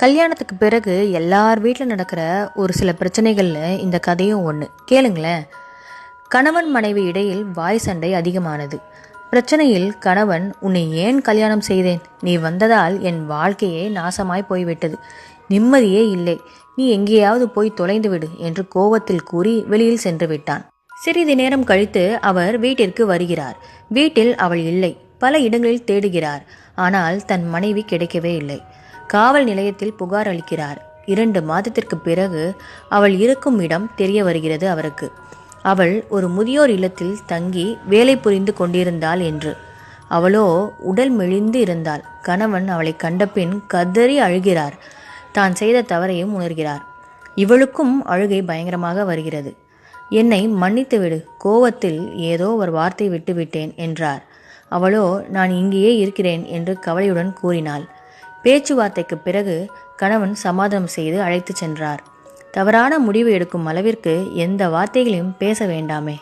கல்யாணத்துக்கு பிறகு எல்லார் வீட்டில் நடக்கிற ஒரு சில பிரச்சனைகளில் இந்த கதையும் ஒன்று கேளுங்களேன். கணவன் மனைவி இடையில் வாய் சண்டை அதிகமானது. பிரச்சனையில் கணவன் உன்னை ஏன் கல்யாணம் செய்தேன்? நீ வந்ததால் என் வாழ்க்கையே நாசமாய் போய்விட்டது. நிம்மதியே இல்லை. நீ எங்கேயாவது போய் தொலைந்து விடு என்று கோவத்தில் கூறி வெளியில் சென்று விட்டான். சிறிது நேரம் கழித்து அவர் வீட்டிற்கு வருகிறார். வீட்டில் அவள் இல்லை. பல இடங்களில் தேடுகிறார். ஆனால் தன் மனைவி கிடைக்கவே இல்லை. காவல் நிலையத்தில் புகார் அளிக்கிறார். இரண்டு மாதத்திற்கு பிறகு அவள் இருக்கும் இடம் தெரிய வருகிறது அவருக்கு. அவள் ஒரு முதியோர் இல்லத்தில் தங்கி வேலை புரிந்து கொண்டிருந்தாள் என்று. அவளோ உடல் மெலிந்து இருந்தாள். கணவன் அவளை கண்டபின் கதறி அழுகிறார். தான் செய்த தவறையும் உணர்கிறார். இவளுக்கும் அழுகை பயங்கரமாக வருகிறது. என்னை மன்னித்து விடு. கோவத்தில் ஏதோ ஒரு வார்த்தை விட்டுவிட்டேன் என்றார். அவளோ நான் இங்கேயே இருக்கிறேன் என்று கவலையுடன் கூறினாள். பேச்சுவார்த்தைக்கு பிறகு கணவன் சமாதானம் செய்து அழைத்துச் சென்றார். தவறான முடிவு எடுக்கும் அளவிற்கு எந்த வார்த்தைகளையும் பேச வேண்டாமே.